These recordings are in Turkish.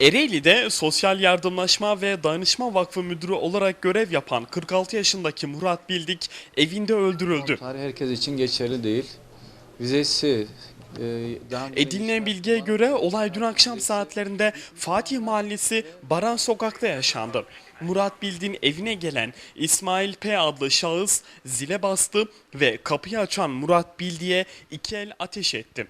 Ereğli'de Sosyal Yardımlaşma ve Dayanışma Vakfı Müdürü olarak görev yapan 46 yaşındaki Murat Bildik evinde öldürüldü. Tarih herkes için geçerli değil. Vizesi e, Edinilen bilgiye göre olay dün akşam saatlerinde Fatih Mahallesi Baran Sokak'ta yaşandı. Murat Bildik'in evine gelen İsmail P adlı şahıs zile bastı ve kapıyı açan Murat Bildik'e iki el ateş etti.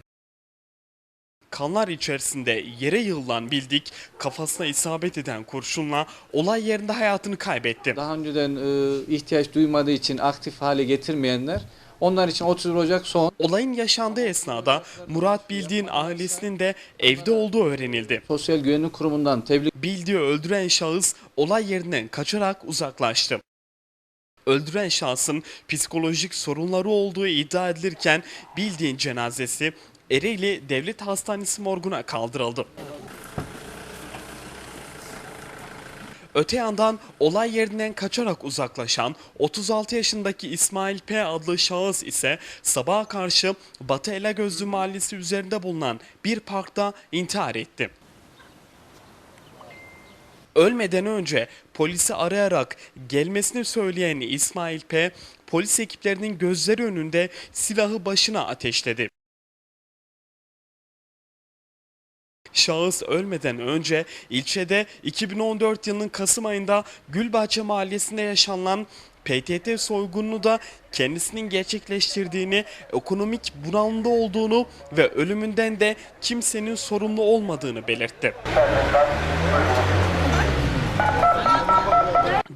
Kanlar içerisinde yere yığılan Bildik kafasına isabet eden kurşunla olay yerinde hayatını kaybetti. daha önceden e, ihtiyaç duymadığı için aktif hale getirmeyenler onlar için 30 Ocak son Olayın yaşandığı esnada Murat Bildik'in ailesinin de evde olduğu öğrenildi. Sosyal Güvenlik Kurumu'ndan tebliğ Bildiği öldüren şahıs olay yerinden kaçarak uzaklaştı. Öldüren şahsın psikolojik sorunları olduğu iddia edilirken bildiğin cenazesi Ereğli Devlet Hastanesi morguna kaldırıldı. Öte yandan olay yerinden kaçarak uzaklaşan 36 yaşındaki İsmail P adlı şahıs ise sabaha karşı Batı Elagözlü Mahallesi üzerinde bulunan bir parkta intihar etti. Ölmeden önce polisi arayarak gelmesini söyleyen İsmail P, polis ekiplerinin gözleri önünde silahı başına ateşledi. Şahıs ölmeden önce ilçede 2014 yılının Kasım ayında Gülbahçe Mahallesi'nde yaşanılan PTT soygununu da kendisinin gerçekleştirdiğini, ekonomik bunalımda olduğunu ve ölümünden de kimsenin sorumlu olmadığını belirtti.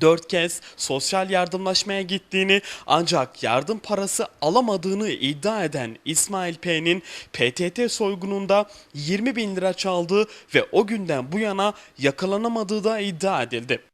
Dört kez sosyal yardımlaşmaya gittiğini ancak yardım parası alamadığını iddia eden İsmail P'nin PTT soygununda 20 bin lira çaldığı ve o günden bu yana yakalanamadığı da iddia edildi.